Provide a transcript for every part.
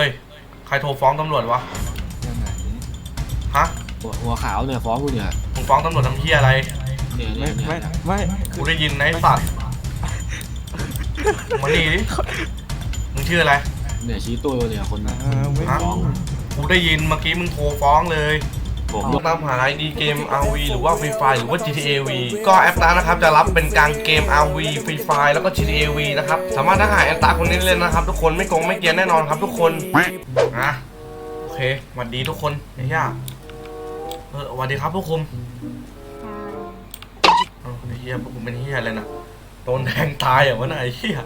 ฮ้ยใครโทรฟ้องตำรวจวะ ยังไงฮะ หัวหัวขาวเนี่ยฟ้องกูเนี่ยมึงฟ้องตำรวจทำเหี้ยอะไร เนี่ยไม่เนี่ยไม่เนี่ยไม่กูได้ยินนะไอ้สัตว์มานี่ดิ มึงชื่ออะไร เนี่ยชี้ตัวเนี่ยคนเออไม่ฮะฟ้องกูได้ยินเมื่อกี้มึงโทรฟ้องเลย ผมตามหา ID เกม RV หรือว่า Free Fire หรือว่า GTA V ก็แอปนั้นนะครับจะรับเป็นกลางเกม RV Free Fire แล้วก็ GTA V นะครับ สามารถถ้าหาแอนตาคนนี้เล่นนะครับ ทุกคนไม่โกงไม่เกรียนแน่นอนครับทุกคนนะโอเคสวัสดีทุกคนไอ้เหี้ยเออสวัสดีครับผู้คุมเอ้าไอ้เหี้ยผู้คุมเป็นเหี้ยอะไรนะโดนแทงตายเหรอวะน่ะไอ้เหี้ย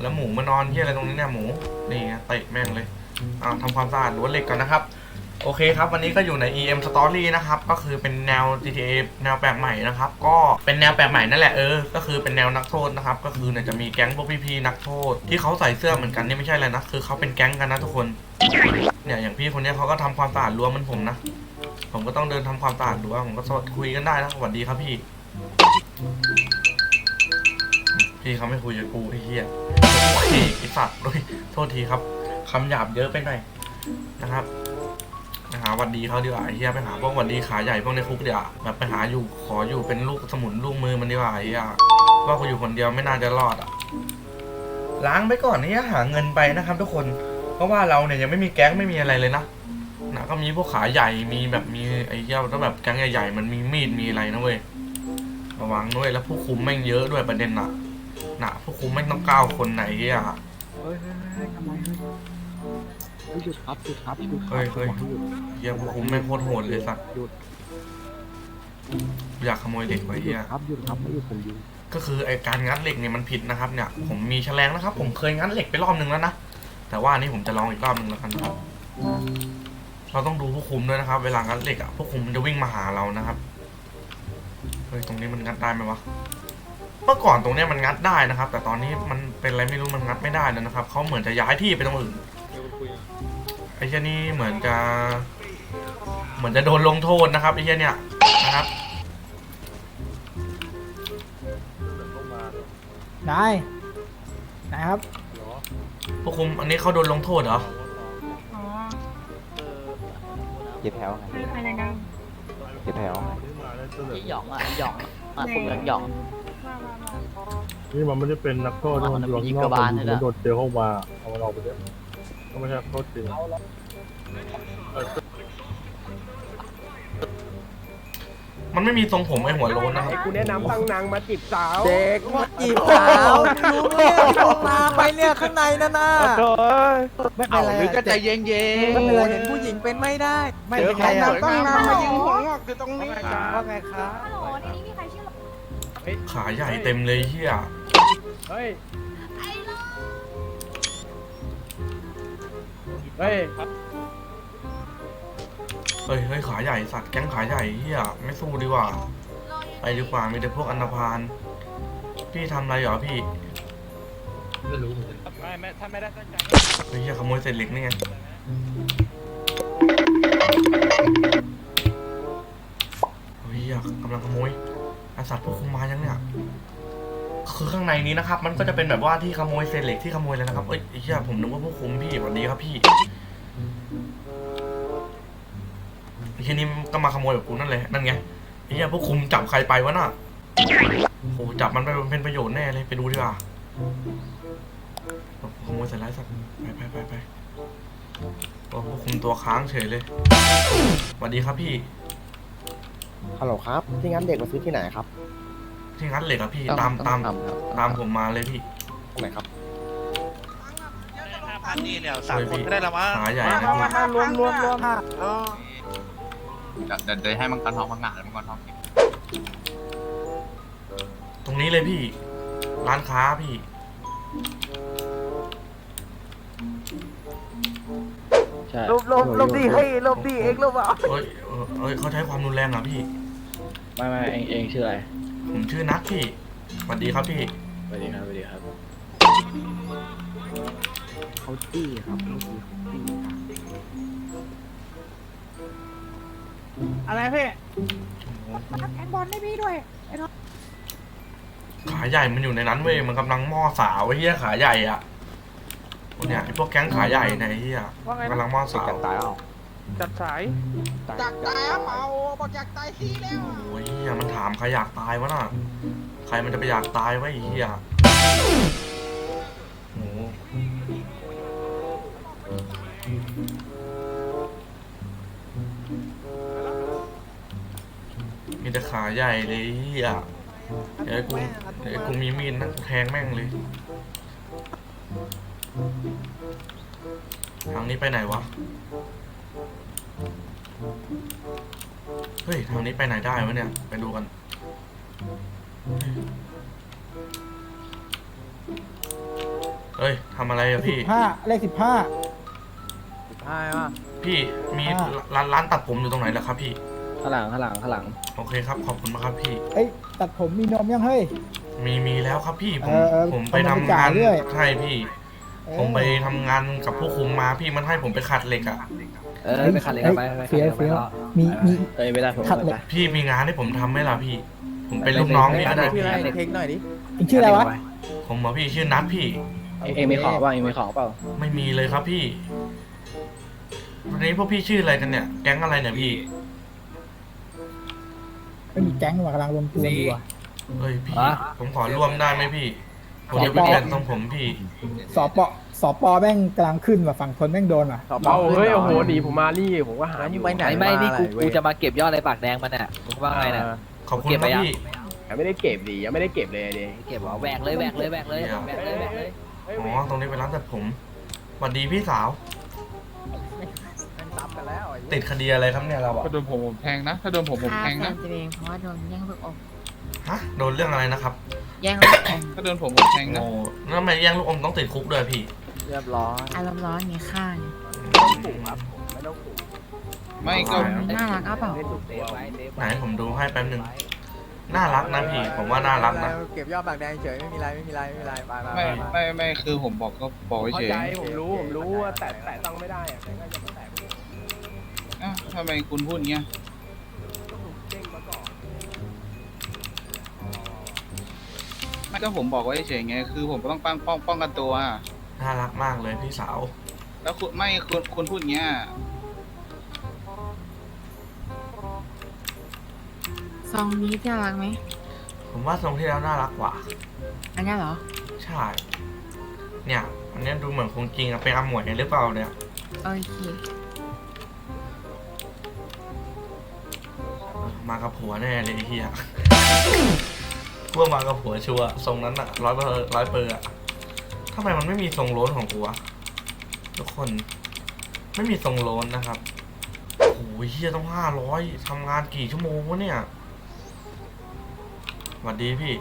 แล้วหมูมานอนเหี้ยอะไรตรงนี้เนี่ยหมูนี่ไงเตะแม่งเลยอ้าวทำความสะอาดรั้วเหล็กก่อนนะครับ โอเคครับ วันนี้ก็อยู่ใน EM Story นะครับ ก็คือเป็นแนว GTA แนวแปลกใหม่นะครับ ก็เป็นแนวแปลกใหม่นั่นแหละเออ ก็คือเป็นแนวนักโทษนะครับ ก็คือเนี่ยจะมีแก๊งพวกพี่ๆนักโทษ ที่เขาใส่เสื้อเหมือนกันนี่ไม่ใช่อะไรนะ คือเขาเป็นแก๊งกันนะทุกคน เนี่ยอย่างพี่คนนี้เขาก็ทำความสะอาดรั้วเหมันผมนะ ผมก็ต้องเดินทำความสะอาดรั้วผมก็สดคุยกันได้นะ สวัสดีครับพี่ พี่เขาไม่คุยกับกูไอ้เหี้ยไอ้สัตว์ด้วยโทษทีครับคำหยาบเยอะไปหน่อยนะครับ วัดดีเขาดีกว่าไอ้เหี้ยไปหาพวกวัดดีขาใหญ่พวกในคุกเดีกว่าแบบไปหาอยู่ขออยู่เป็นลูกสมุนลูกมือมันดีกว่าไอ้เหี้ยว่ากูอยู่คนเดียวไม่น่าจะรอดอะล้างไปก่อนนี่หาเงินไปนะครับ ทุกคนเพราะว่าเราเนี่ยยังไม่มีแก๊งไม่มีอะไรเลยนะนะก็มีพวกขาใหญ่มีแบบมีไอ้เหี้ยต้องแบบแก๊งใหญ่ๆมันมีมีดมีอะไรนะเว้ยระวังด้วยแล้วผู้คุมแม่งเยอะด้วยประเด็นน่ะนะผู้คุมแม่งต้องเก้าคนไหนเหี้ยเฮ้ยเฮ้ยทำไมเฮ้ย หยุดครับหยุดครับหยุดครับเฮ้ยเฮ้ยหยุดเหี้ยผู้คุมแม่งโคตรโหดเลยสัตว์หยุดอยากขโมยเด็กไว้หยุเหี้ดยครับหยุดครับไม่หยุดผมยิงก็คือไอการงัดเหล็กเนี่ยมันผิดนะครับเนี่ย ผมมีแฉลงนะครับ ผมเคยงัดเหล็กไปรอบนึงแล้วนะ แต่ว่าอันนี้ผมจะลองอีกรอบนึงแล้วกันครับ เราต้องดูผู้คุมด้วยนะครับ เวลางัดเหล็กอะผู้คุมมันจะวิ่งมาหาเรานะครับ เฮ้ยตรงนี้มันงัดได้ไหมวะ เมื่อก่อนตรงเนี้ยมันงัดได้นะครับ แต่ตอนนี้มันเป็นอะไรไม่รู้มันงัดไม่ได้แล้วนะครับเขาเหมือนจะย้ายที่ไปตรงอื่นไอ้เช่นนี้เหมือนจะ เหมือนจะโดนลงโทษนะครับไอ้เช่นเนี่ยนะครับได้ได้ครับผู้คุมอันนี้เขาโดนลงโทษเหรอ อ๋อเจ็ดแถวไม่ภายในดังเจ็ดแถวหยองอะหยองอะผมเหลืองหยองว่าว่าว่านี่มันไม่ได้เป็นนักโทษอ๋อมันอยู่มันยิข้างงนอกกระบาลมันเลยนะโดนเจอเข้ามาเอามันออกไปด้วย ก็ไม่ใช่นักโทษจริงมันไม่มีทรงผมไอหัวโล้นนะครับกูแนะนำตั้งนางมาจีบสาวเด็กมาจีบสาวลุงเนี่ยลงมาไปเนี่ยข้างในนั่นน่ะโถ่ไม่เป็นไรหรือก็ใจเย็นไม่เป็นไรเห็นผู้หญิงเป็นไม่ได้ ไม่เจอเป็นขไรองสอะวยงามมายิงหัวงอกอยู่ตรงนี้ว่าไงครับฮัลโหลในนี้มีใครชื่อขาใหญ่เต็มเลยเฮียเฮ้ย เฮ้ย เฮ้ยเฮ้ยขาใหญ่สัตว์แก๊งขาใหญ่เฮียไม่สู้ดีกว่า ไปดีกว่ามีแต่พวกอันธพาลพี่ทำอะไรเหรอพี่ไม่รู้เหมือนกันไม่ไม่ถ้าไม่ได้ตั้งใจเฮ้ยเฮียขโมยเศษเหล็กนี่ไงเฮ้ยเฮียกำลังขโมยไอสัตว์พวกคุมมายังเนี่ย คือข้างในนี้นะครับ มันก็จะเป็นแบบว่าที่ขโมยเศษเหล็กที่ขโมยเลยนะครับ เอ้ยไอ้เฮียผมนึกว่าพวกคุมพี่สวัสดีครับพี่ไอ้เฮียนี่ก็มาขโมยแบบกูนั่นเลยนั่นไงไอ้เฮียพวกคุมจับใครไปวะน่ะโอ้จับมันไปเป็นประโยชน์แน่เลยไปดูดีกว่าขโมยสายไลท์สัตว์ไปไปไปไปโอ้ควบคุมตัวค้างเฉยเลยสวัสดีครับพี่ ฮัลโหลครับที่งั้นเด็กมาซื้อที่ไหนครับ ที่งัดเหล็กอะพี่ตามตามตามผมมาเลยพี่ตรงไหนครับห้าพันนี่เนี่ยสามคนก็ได้ละมั้งขาใหญ่นะพี่รวมรวมรวมเดี๋ยวเดี๋ยวให้มังกรทองพังงาแล้วมังกรทองเก็บตรงนี้เลยพี่ ร้านค้าพี่ใช่ลบลบลบดีให้ลบดีเองลบอะเฮ้ยเออเฮ้ยเขาใช้ความรุนแรงเหรอพี่ ไม่ไม่เองเองชื่ออะไร ผมชื่อนัทพี่สวัสดีครับพี่ สวัสดีครับสวัสดีครับเขาจี้ครับเมื่อกี้เขาจี้ครับอะไรพี่โอ้โหแทงบอลได้พี่ด้วยขาใหญ่มันอยู่ในนั้นเว้ยมันกำลังหม้อสาวไอ้เหี้ยขาใหญ่อะโอ้เนี่ยไอพวกแก๊งขาใหญ่เนี่ยไอ้เหี้ยว่าไงกำลันะงมอสาวกันตายเอา จัดสายจากตายเมาบอกจากตายที่แล้วโอ้ยเหี้ยมันถามใครอยากตายวะน่ะ ใครมันจะไปอยากตายวะไอ้เหี้ยโอ้โหมีแต่ขาใหญ่เลยไอ้เหี้ยเดี๋ยวไอ้กูเดี๋ยวไอ้กูมีมีดนะกูแทงแม่งเลย ทางนี้ไปไหนวะ เฮ้ย ทางนี้ไปไหนได้วะเนี่ย ไปดูกันเฮ้ยทำอะไรอะพี่ ห้าเลขสิบห้าใช่ป่ะพี่มีอ่า ร้านร้านตัดผมอยู่ตรงไหนล่ะครับพี่ ข้างหลังข้างหลังข้างหลัง โอเคครับ ขอบคุณมากครับพี่ เอ้ยตัดผมมีนมยังเฮ้ย มีมีแล้วครับพี่ ผมเออเออผมไปเอาทำมาไปจ่างายนด้วย ใช่พี่ เออผมไปทำงานกับผู้คุมมาพี่มันให้ผมไปขัดเหล็กอะ เออไปขัดเลยไปไปเฟี้ยวเฟี้ยวมีมีเอ้ยไม่ได้ผมขัดเหล็กพี่มีงานให้ผมทำไหมล่ะพี่ ผมเป็นลูกน้องพี่ก็ได้ชื่อพี่อะไรเทคหน่อยดิอีกชื่ออะไรวะผมเหรอพี่ชื่อนัทพี่ เองมีของเปล่าเองมีของเปล่า ไม่มีเลยครับพี่วันนี้พวกพี่ชื่ออะไรกันเนี่ยแก๊งอะไรเนี่ยพี่ไม่มีแก๊งมากำลังรวมตัวอยู่อะเฮ้ยพี่ ผมขอร่วมได้ไหมพี่ผมจะไปเปลี่ยนทรงผมพี่สอปอ สอปอแม่งกำลังขึ้นว่ะฝั่งทนแม่งโดนว่ะต่อเอาเฮ้ยโอ้โหหนีผมมานี่ผมก็หาแล้วอมึยู่งไปไหนไม่ไม่นี่กูาอรเว้กูยจะมาเก็บยอดอะไรปากแดงมันอะมึงว่าไงน่ะขอบคุณเก็บคไปรับยังพี่ยังไม่ได้เก็บดียังไม่ได้เก็บเลยดิเก็บเหรอแหวกเลยแหวกเลยแหวกเลยแหวกเลยแหวกเลยอ๋อตรงนี้เป็นร้านตัดผมสวัสดีพี่สาวมันซ้ำกันแล้วไอ้เหี้ยติดคดีอะไรครับเนี่ยเราอะถ้าโดนผมผมแทงนะ ถ้าโดนผมผมแทงนะตัวเองเพราะว่าโดนแย่งลูกอมฮะโดนเรื่องอะไรนะครับ แย่งลูกอมถ้าโดนผมผมแทงนะโอ้แล้วทำไมแย่งลูกอมต้องติดคุกด้วยพี่ เรียบร้อยอารมณ์ร้อนมีข้างไม่ก็น่ารักเอาเปล่าไหนผมดูให้แป๊บนึง น่ารักนะพี่ ผมว่าน่ารักนะ เก็บยอดปากแดงเฉยไม่มีไรไม่มีไรไม่มีไรไปไปไปไม่ไปไม่ไม่คือผมบอกก็บอกเข้าเฉยใจผมรู้ผมรู้ว่าแต่แต่ต้องไม่ได้อะแต่ก็ยังไม่แตะอะทำไมคุณพูดอย่างเงี้ยไม่ก็ผมบอกไว้เฉยไงคือผมต้องป้องป้องป้องกันตัว น่ารักมากเลยพี่สาว แล้วคุณไม่คุณคุณพูดอย่างเงี้ยซองนี้น่ารักไหม ผมว่าทรงที่แล้วน่ารักกว่า อันนี้เหรอ ใช่ เนี่ย อันเนี้ยดูเหมือนคงจริงอะเป็นอาหมวยหรือเปล่าเนี่ย โอเค มากับผัวแน่เลยไอ้เฮียพวกมากับผัวชัวร์ทรงนั้นอะร้อยเปอร์ร้อยเปอร์อะ ทำไมมันไม่มีทรงโล้นของกูวะทุกคน ไม่มีทรงโล้นนะครับโอ้โหเฮียต้องห้าร้อยทำงานกี่ชั่วโมงวะเนี่ยสวัสดีพี่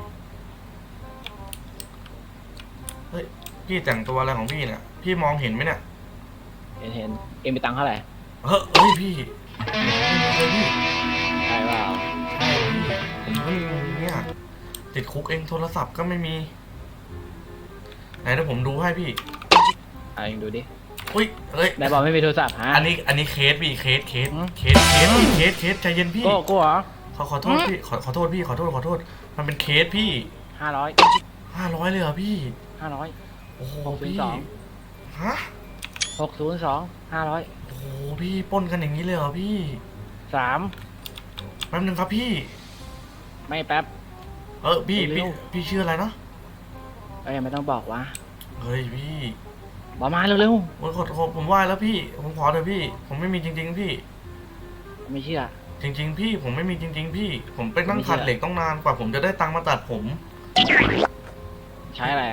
เฮ้ย พี่แต่งตัวอะไรของพี่เนี่ย พี่มองเห็นไหมเนี่ย เห็นเห็นเองมีตังค์เท่าไหร่เฮ้ยเฮ้ยพี่เฮ้ยพี่ใช่เปล่าใช่พี่ผมก็มีเนี่ยติดคุกเองโทรศัพท์ก็ไม่มี ไหนเดี๋ยวผมดูให้พี่อะเองดูดิอุ้ยเฮ้ยนายบอกไม่มีโทรศัพท์ฮะ อันนี้อันนี้เคสพี่เคสเคสหืม เคสเคสพี่เคสเคสใจเย็นพี่โก้โก้เหรอขอขอโทษพี่ขอขอโทษพี่ขอโทษขอโทษ มันเป็นเคสพี่ห้าร้อยห้าร้อยเลยเหรอพี่ห้าร้อย โอ้โหหกศูนย์พี่สอง ฮะหกศูนย์สองห้าร้อยโอ้โหพี่ปล้นกันอย่างนี้เลยเหรอพี่สามแป๊บนึงครับพี่ ไม่แป๊บ เออพี่เร็พี่วพี่ชื่ออะไรนะ เอ้ยไม่ต้องบอกว่าเฮ้ยพี่บอกมาเร็วโอ้ยขอโทษผมไหว้แล้วพี่ ผมขอเถอะพี่ ผมไม่มีจริง ๆ พี่ ๆไม่เชื่อ จริง ๆ พี่ ผมไม่มีจริง ๆ พี่ ผมไปนั่งไม่เชื่ขัอดเหล็กต้องนานกว่าผมจะได้ตังค์มาตัดผมใช้อะไร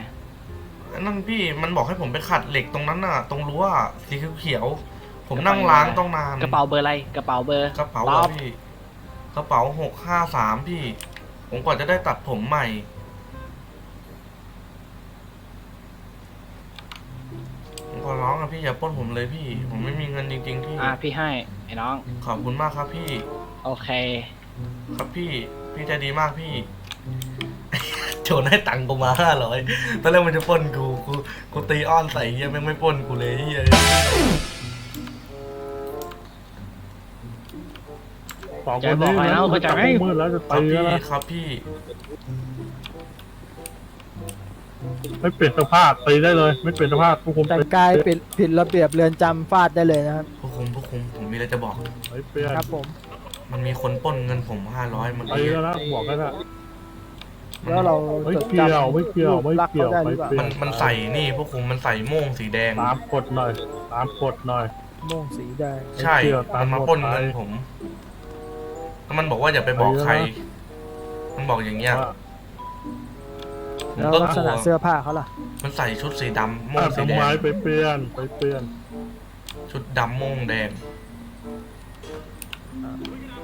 นั่นพี่มันบอกให้ผมไปขัดเหล็กตรงนั้นน่ะ ตรงรั้วสีเขียวๆผมนั่งล้างต้องนาน กระเป๋าเบอร์อะไร กระเป๋าเบอร์กระเป๋าตเหรออบพี่ กระเป๋าหกห้าสามพี่ ผมกว่าจะได้ตัดผมใหม่ ผมขอร้องอะพี่อย่าปล้นผมเลยพี่ ผมไม่มีเงินจริง ๆ พี่ อะพี่ให้ไอ้น้อง ขอบคุณมากครับพี่ โอเค ครับพี่ พี่ใจดีมากพี่ โจนให้ตังค์กูมาห้าร้อยตอนแรกมันจะปล้นกู กู กูตีอ้อนใส่เฮียแม่งไม่ปล้นกูเลยเฮียสองใจคนบอกนี้ให้นะนะเข้าใจไหม มืดแล้วจะครับตีพี่แล้วนะครับพี่ ไม่เปลี่ยนสภาพตีได้เลย ไม่เปลี่ยนสภาพผู้คุมแต่งกายผิดผิดระเบียบเรือนจำฟาดได้เลยนะครับผู้คุมผู้คุมผมมีอะไรจะบอก ไม่เปลี่ยนครับผม มันมีคนปล้นเงินผมห้าร้อยเมื่อตีกี้แล้วนะบอกแล้วนะแล้วเราไม่จดเกี่ยวจำไม่เกี่ยวรูปไม่ลักษณ์เกี่ยวเขาได้หรือเปล่าไม่เกี่ยวมันมันใส่นี่ผู้คุมมันใส่โม่งสีแดง ตามกฎหน่อย ตามกฎหน่อย โม่งสีแดงใช่ ไม่เกี่ยวตามมันมาปล้นกฎหมายเงินผมแล้วมันบอกว่าอย่าไปบอกใครไปแล้วมันบอกอย่างเงี้ย ว่า ผมแล้วก็ลักกษลัณะวเสื้อผ้าเขาล่ะ มันใส่ชุดสีดำโม่งอะสีทำแดไมงไปเปลี่ยนไปเปลี่ยนชุดดำโม่งแดง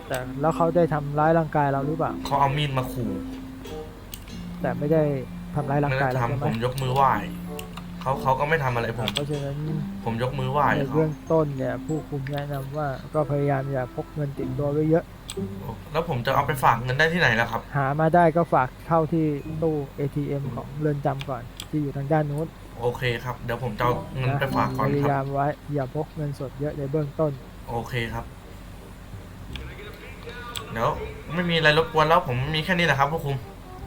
แต่แล้วเขาได้ทำร้ายร่างกายเราหรือเปล่า เขาเอามีดมาขู่แต่ไม่ได้ทำร้ายร่างไม่กายได้เราใช่ทำไหผมมยกมือไหว้เขาเขาก็ไม่ทำอะไรผม เพราะฉะนั้นผมยกมือไหว้ในเขาเบื้องต้นเนี่ยผู้คุมแนะนำว่าก็พยายามอย่าพกเงินติดตัวไว้เยอะ แล้วผมจะเอาไปฝากเงินได้ที่ไหนล่ะครับ หามาได้ก็ฝากเข้าที่ตู้ ATM ของเรือนจำก่อน ที่อยู่ทางด้านนู้นโอเคครับ เดี๋ยวผมจะเอาเงินนะไปฝากก่อนพคยารัยาบ มไว้อย่าพกเงินสดเยอะในเบื้องต้น โอเคครับ เดี๋ยวไม่มีอะไรรบกวนแล้วผมมีแค่นี้แหละครับผู้คุม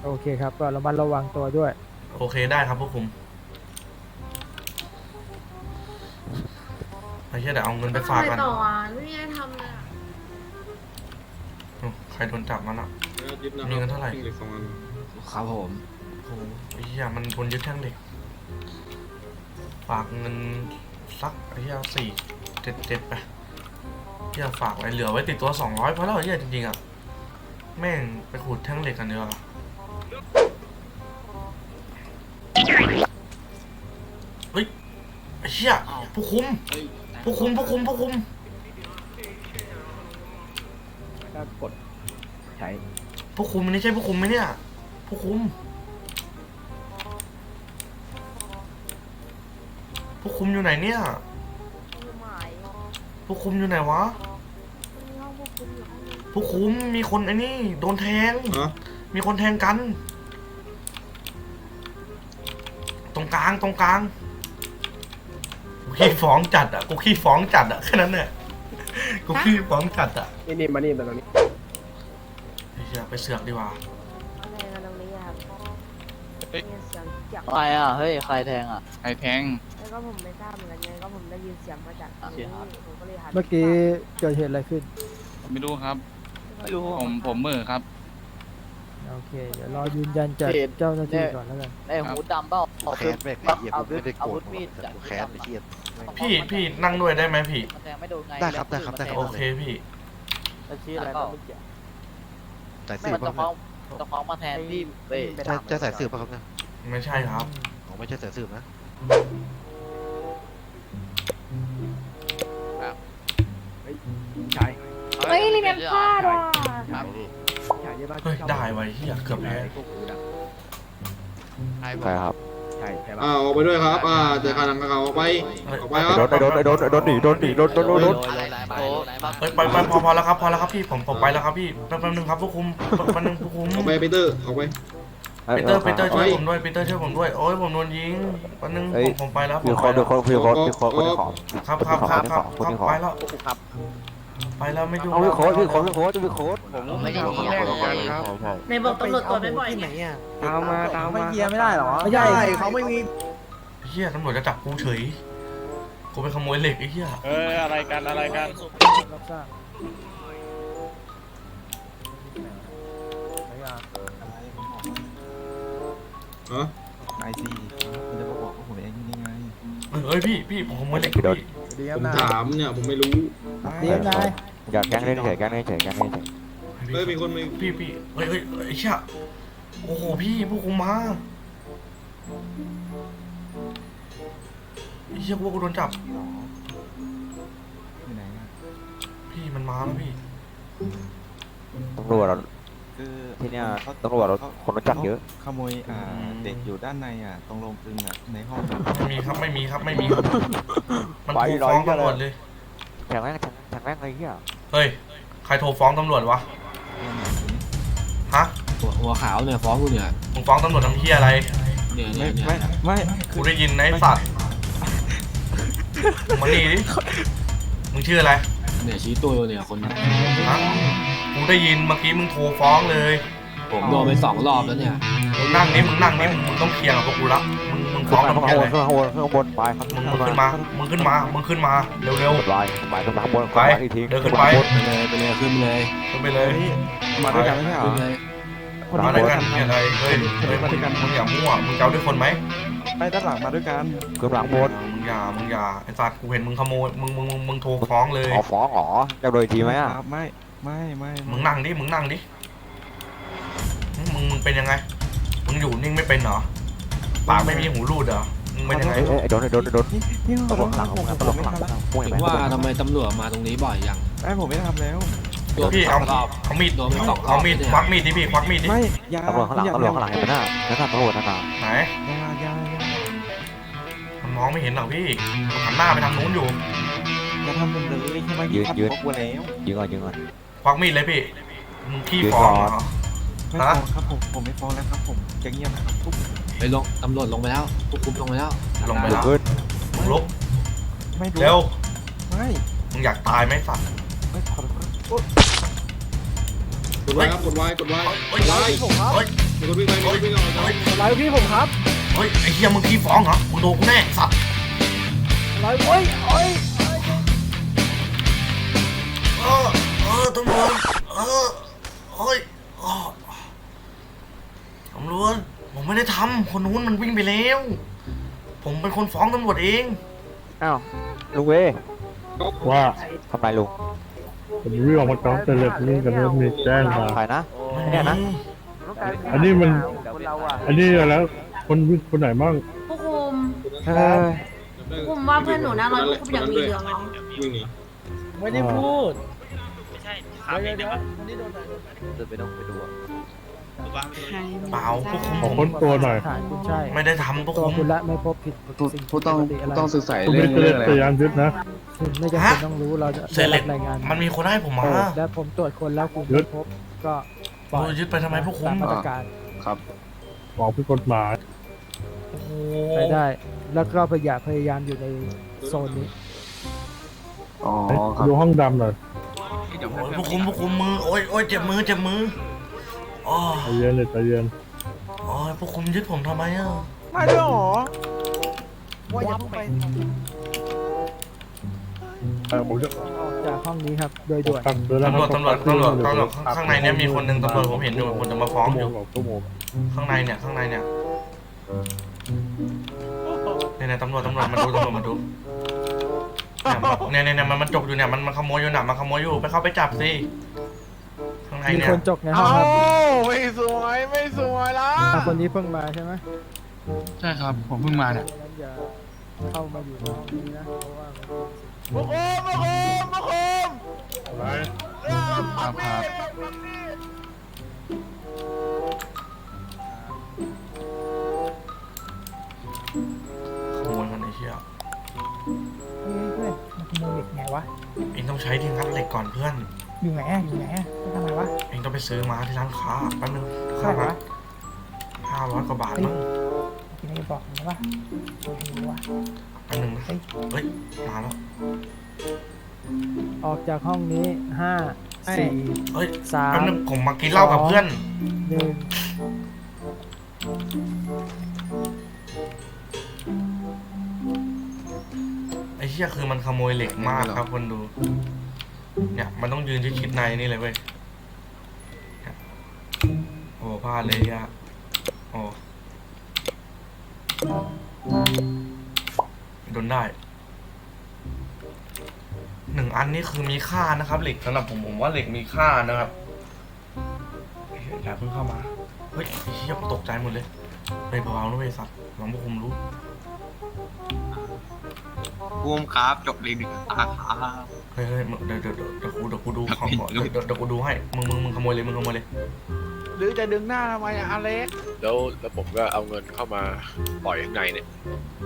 โอเคครับ ก็ระมัดระวังตัวด้วย โอเคได้ครับผู้คุมไอ้เหี้ยเดี๋ยวเอาเงินไปฝากกัน ต่ออะไม่มีอะไรทำเลยอะอ้าวใครโดนจับมันอะมีเงินเท่าไหร่ครับผมโอ้โหไอ้เหี้ยมันทนยึดแท่งเหล็กฝากเงินสักไอ้เหี้ยสี่เจ็ดเจ็ดไปเหี้ยฝากไว้เหลือไว้ติดตัวสองร้อยเพราะแล้วไอ้เหี้ยจริงๆอะแม่งไปขูดแท่งเหล็กกันเดียวาเฮ้ยไอ้เหี้ยผู้คุมผู้คุมผู้คุมผู้คุมก็กดใช้ ผู้คุมอันนี้ใช่ผู้คุมไหมเนี่ย ผู้คุม ผู้คุมอยู่ไหนเนี่ยผู้คุมอยู่ไหนวะผู้คุมมีคนไอ้นี่ โดนแทงมีคนแทงกัน ตรงกลางตรงกลางกูขี้ฟ้องจัดอะกูขี้ฟ้องจัดอะแค่นั้นเนี่ยกูขี้ฟ้องจัดอะนี่นี่มานี่มาตรงนี้ไอ้ เหี้ยไปเสือกดีกว่าอะไรอะ เฮ้ย ใครแทงอะใครแทง แล้วก็ผมไม่ทราบเหมือนกันไงก็ผมได้ยินเสียงมาจากตรงนี้ผมก็เลยหันเมื่อกี้เกิดเหตุอะไรขึ้นผมไม่รู้ครับ ไม่รู้ ผมผมมือครับ โอเค เดี๋ยวรอยืนยันจากเหตุ เจ้าหน้าที่ก่อนแล้วกัน ไอ้หูดำเปล่าแค้นแม่งไอ้เหี้ยเอาผมไม่ได้โกรธอาวุธมีดจากผมแค้นไอ้เหี้ยพี่พี่นั่งด้วยได้ไหมพี่ มันแทงไม่โดนไงได้ครับได้ครับได้ครับโอเคพี่ชื่ออะไรนะ สายไม่สืบมันป่ะจะฟ้องจะฟ้องมาแทนพี่เว้ยใช่ใช่สายสืบป่ะครับเนี่ยไม่ใช่ครับอ๋อไม่ใช่สายสืบนะเฮ้ยลิเลียนพลาดว่ะเฮ้ยได้ไว้เฮียเกือบแพ้ใช่ครับอ่าออกไปด้วยครับ อ่าเจอกันนังเขาออกไปเฮ้ยออกไปครับ โดนโดนโดนโดนหนีโดนหนีโดนโดนโดนโด นโอ้เฮ้ยไปไปพอพอแล้วครับพอแล้วครับพี่ผมผมไปแล้วครับพี่แป๊บแป๊บนึงครับผู้คุมแป๊บแป๊บนึงผู้คุมออกไปปีเตอร์ออกไปปีเตอร์ปีเตอร์ช่วยเฮ้ยผมด้วยปีเตอร์ช่วยผมด้วยโอ้ยผมโดนยิงแป๊บนึงผมผมไปแล้วผมคือไปคนแล้วคือคนคือคนคือคนคนที่ของครับครับครับครับคนครับที่ของไปแล้วไปแล้วไม่ยุ่งเอาแล้วคือโค้ดคือโค้ดคือโค้ดคือโค้ดผมไม่ได้ยินในบอกตำรวจตัวจบ่อยๆไงตามมาตามไม่มาเกียร์ไม่ได้หรอไม่ใช่เขาไม่มีเฮียตำรวจจะจับกูเฉยกูไปขโมยเหล็กไอ้เฮียเอออะไรกันอะไรกัน รับทราบฮะเฮ้ยพี่พี่ผมขโมยเหล็กพี่ดีคผรับมนายถามเนี่ยผมไม่รู้ ดีครับนายอยากแกล้งเล่นเฉยแกล้งเล่นเฉยแกล้งเล่นเฉยเฮ้ยมีคนมี พี่พี่เฮ้ยเฮ้ยไอ้เชี่ยโอ้โหพี่ผู้คุมมาไอ้เชี่ยกูว่ากูโดนจับ มันมาแล้วพี่ตำรวจที่เนี่ยตำรวจคนรู้จักเยอะขโมยอ่าเด็กอยู่ด้านในอะตรงโรงกลึงอะในห้องไม่มีครับไม่มีครับไม่มีครับมันโทรฟ้องตำรวจเลย แข่งแม่งแข่งแม่งอะไรเงี้ยเฮ้ย ใครโทรฟ้องตำรวจวะ ฮะ หัวหัวขาวเนี่ยฟ้องกูเนี่ยมึงฟ้องตำรวจทำเหี้ยอะไร เนี่ยไม่เนี่ยไม่ไม่กูได้ยินในะไอ้สัตว์มึงมานี่ดิ มึงชื่ออะไร เนี่ยชี้ตัวเนี่ยคนฮะกูได้ยินเมื่อกี้มึงโทรฟ้องเลย ผมโดนไปสองรอบแล้วเนี่ยเมึงนั่งนี่มึงนั่งนี่มึงต้องเคลียร์กับพวกกูละมึงมึงขึ้ฟ้นองมาตำรวข้างจบเลนยขึ้นมาข้างบนข้างบนไปครับมึงมึงขึ้นมา มึงขึ้นมา มึงขึ้นมา เร็วขึ้นไปไปขึ้นมาข้างบนไปอีกทีเดินขึ้นไป ไปเลยไปเลยขึ้นไปเลยๆขึ้นไปเลย มาด้วยกันไม่ใช่เหรขึ้อนเลยมาด้วยกันเนี่ยอะไรเฮ้ยเฮ้ยมึงมึงอย่ามั่วมึงจะเอาด้วยคนไหม ไปด้านหลังมาด้วยกันขึ้นหลังบนมึงอย่ามึงอย่าไอ้สัตว์กูเห็นมึงขโมยมึงมึงมึงมึงโทรฟ้องเลยขอฟ้องเหรอจะโดนอีกทีไหมอะครับไม่ไม่ไม่มึงนั่งดิมึงนั่งดิมึงมึงเป็นยังไง มึงอยู่นิ่งไม่เป็นเหรอปากไม่มีหูรูดเหรอมึงเป็นยังไงเอ้ยเอ้ยโดนโดนโดนนี่นี่ตำรวจข้างหลังผมตำรวจไม่ข้างหลังทำแล้วพวกถึเห็นงไหมว่าทำไมตำรวจมาตรงนี้บ่อยยังไม่ผมไม่ทำแล้วพี่เอารอบเอามีดโดนไปสองรอบเอามีดเนี่ยควักมีดดิพี่ควักมีดดิไม่ยาตำรวจข้างหลังตำรวจข้างหลังเห็นไหมน่ะนั่นน่ะตำรวจนั่นน่ะไหนยายายา มันมองไม่เห็นหรอกพี่มันหันหน้าไปทางนู้นอยู่อย่าทำผมเลยใช่ไหมพี่พัดบอกกูแล้วยิงก่อนยิงก่อน ควักมีดเลยพี่มึงขี้ยืนฟ้องก่อนเหรอ ไม่ฮะ ฟ้องครับผมผมไม่ฟ้องแล้วครับผมจะเงียบนะครับทุกไปลงตำรวจลงไปแล้วควบคุมลงไปแล้วลงไปลุกแล้วขึ้นมึงลุกไม่รู้เร็วไม่มึงอยากตายไหมสัตว์ไม่ขอโทษโอ๊ยกดไว้ครับกดไว้กดไว้เฮ้ยไว้เฮ้ยผมครับเฮ้ยมีคนวิ่งไปมีคนวิ่งออกจากอะไรพี่ผมครับ เฮ้ยไอ้เหี้ยมึงขี้ฟ้องเหรอมึงโดนกูแน่สัตว์อะไรโอ้ยโอ้ยเออเออตำรวจเออเฮ้ยอ้อตำรวจผมไม่ได้ทำคนนู้นมันวิ่งไปแล้ว ผมเป็นคนฟ้องตำรวจเอง อ้าวลุงเว้ยว่าทำไรลุงผมวิ่งออกมาจากเซเลบนี่กันแล้วมีแจ้งมาใครนะไม่เนี่ยนะมีอันนี้มันคนเราอะอันนี้แล้ว คนวิ่งคนไหนบ้างผู้คุมเฮ้ยผู้คุมว่าเพื่อนหนูน่ารักผู้คุมอยากมีเหลืองเหรอวิ่งหนีไม่ได้พูดเดินไปต้องไปดูอะเปล่าพวกขอผมค้นตัวหน่อยฐานคุณใช่ไม่ได้ทำพวกตัวผมคุณละไม่พบผิดสิ่งผู้ต้องปกติอะไรต้องศึกษาคุณเรื่อไม่งเคยเรื่องอะไรพยายามยึดนะคุณไม่จำเป็นต้องรู้เราจะเซได้เลรับบรายงานมันมีคนให้ผมมาโอ้และผมตรวจคนแล้วคุณยึไม่ดพบก็ปโอ้ล่อยยึดไปทำไมพวกคุตามมมาตรการบอกผิดกฎหมาย โอ้โหไปได้ แล้วก็พยายามพยายามอยู่ในโซนนี้ อ๋อครับ ดูห้องดำหน่อยโอ้ยพวกคุมพวกคุมมือโอ้ยโอ้ยเจ็บมือเจ็บมืออ๋อใจเย็นเลยใจเย็นโอ้ยพวกคุมยึดผมทำไมอะมาด้วยหรอว่าอย่าเพิ่งไปเออผมจะออกจากห้องนี้ครับ โดยด่วน ตัดเดินแล้วตำรวจตำรวจตำรวจตำรวจข้างในเนี่ยมีคนหนึ่งตำรวจผมเห็นอยู่คนจะมาฟ้องอยู่ชั่วโมงข้างในเนี่ยข้างในเนี่ย เนี่ยเนี่ยตำรวจตำรวจมาดูตำรวจมาดูเนี่ยเนี่ยเนี่ยมันมันจกอยู่เนี่ยมันมันขโมยอยู่น่ะมันขโมยอยู่ไปเข้าไปจับสิข้างในมีเนี่ยคนจกในห้องครับไม่สวยไม่สวยละอะคนนี้เพิ่งมาใช่ไหมใช่ครับ ผมเพิ่งมาเนี่ยงั้นอย่าเข้ามาอยู่ในห้องนี้นะเพราะว่ามาโคมมาโคมมาโคมอะไรครับครั ต้องใช้ที่งัดเหล็กก่อนเพื่อน อยู่ไหนอะอยู่ไหนอะทำไมวะ เองต้องไปซื้อมาที่ร้านค้าแป๊บนึงใช่ค่าปะห้าร้อยกว่าบาทมั้งกินไอ้บอกมันวะไม่รู้วะแป๊บนึงนะเฮ้ย มาแล้ว ออกจากห้องนี้ห้าสี่เฮ้ยสาแป๊บมนึงผมมากินเหล้ากับเพื่อน หนึ่งไอ้เชี่ยคือมันขโมยเหล็กมากครับคนดู เนี่ยมันต้องยืนที่ชิดในนี่เลยเว้ยเนี่ยโอ้พลาดเลยอะโอ้โดนได้หนึ่งอันนี้คือมีค่านะครับเหล็กสำหรับผมผมว่าเหล็กมีค่านะครับเฮ้ยอย่าเพิ่งเข้ามา เฮ้ยไอ้เชี่ยผมตกใจหมดเลยไปเบาๆนะเว้ยสัตว์หวังพวกคุมรู้ภูมิครับจบเลยหนึ่งตาครับเฮ้ยเฮ้ยมึงเดี๋ยวเดี๋ยวเดี๋ยวเดี๋ยวกูเดี๋ยวกูดูของก่อนเดี๋ยวเดี๋ยวเดี๋ยวกูดูให้ มึงมึงมึงขโมยเลย มึงขโมยเลย หรือจะดึงหน้าทำไมอะอเล็กแล้วแล้วผมก็เอาเงินเข้ามาปล่อยข้างในเนี่ย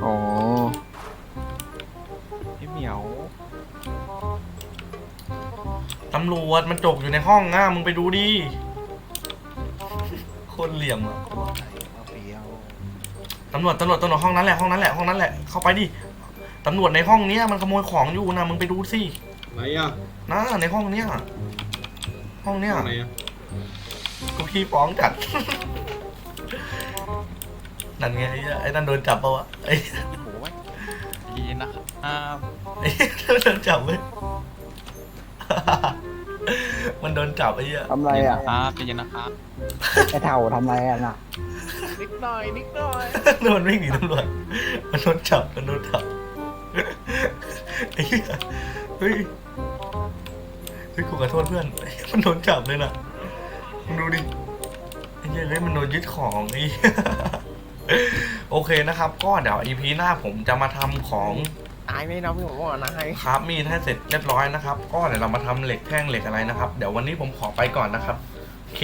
อ๋อพี่เหมียว ตำรวจมันจกอยู่ในห้องอะมึงไปดูดิโคนเหลี่ยมอะตำรวจตำรวจตำรวจห้องนั้นแหละห้องนั้นแหละห้องนั้นแหละ เข้าไปดิ ตำรวจในห้องเนี้ยมันขโมยของอยู่นะมึงไปดูสิ ไหนอะนะในห้องเนี้ยห้องเนี้ยไหนอะกูขี้ฟ้องจัด นั่นไงไอ้เหี้ยไอ้นั่นโดนจับปะวะไอ้โอ้ยดีนะครับอ่าไอ้เหี้ยโดนจับเว้ย มันโดนจับไอ้เหี้ยทำไรอะครับใจเย็นนะครับไอเถ่าทำไรอะน่ะนิดหน่อยนิดหน่อยมันวิ่งหนีตำรวจมันโดนจับมันโดนจับไอ้เหี้ยเฮ้ย เฮ้ยกูขอโทษเพื่อนไอ้เหี้ยมันโดนจับเลยน่ะมึงดูดิไอ้เหี้ยเฮ้ยมันโดนยึดของไอ้เหี้ยโอเคนะครับ ก็เดี๋ยวอีพีหน้าผมจะมาทำของตายไหมน้องพี่ผมบอกนะให้ครับมีดให้เสร็จเรียบร้อยนะครับ ก็เดี๋ยวเรามาทำเหล็กแท่งเหล็กอะไรนะครับ เดี๋ยววันนี้ผมขอไปก่อนนะครับโอเค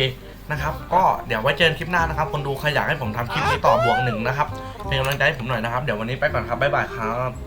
นะครับ ก็เดี๋ยวไว้เจอกันคลิปหน้านะครับ คนดูใครอยากให้ผมทำคลิปนี้ต่อบวกหนึ่งนะครับเป็นกำลังใจให้ผมหน่อยนะครับ เดี๋ยววันนี้ไปก่อนครับบ๊ายบายครับ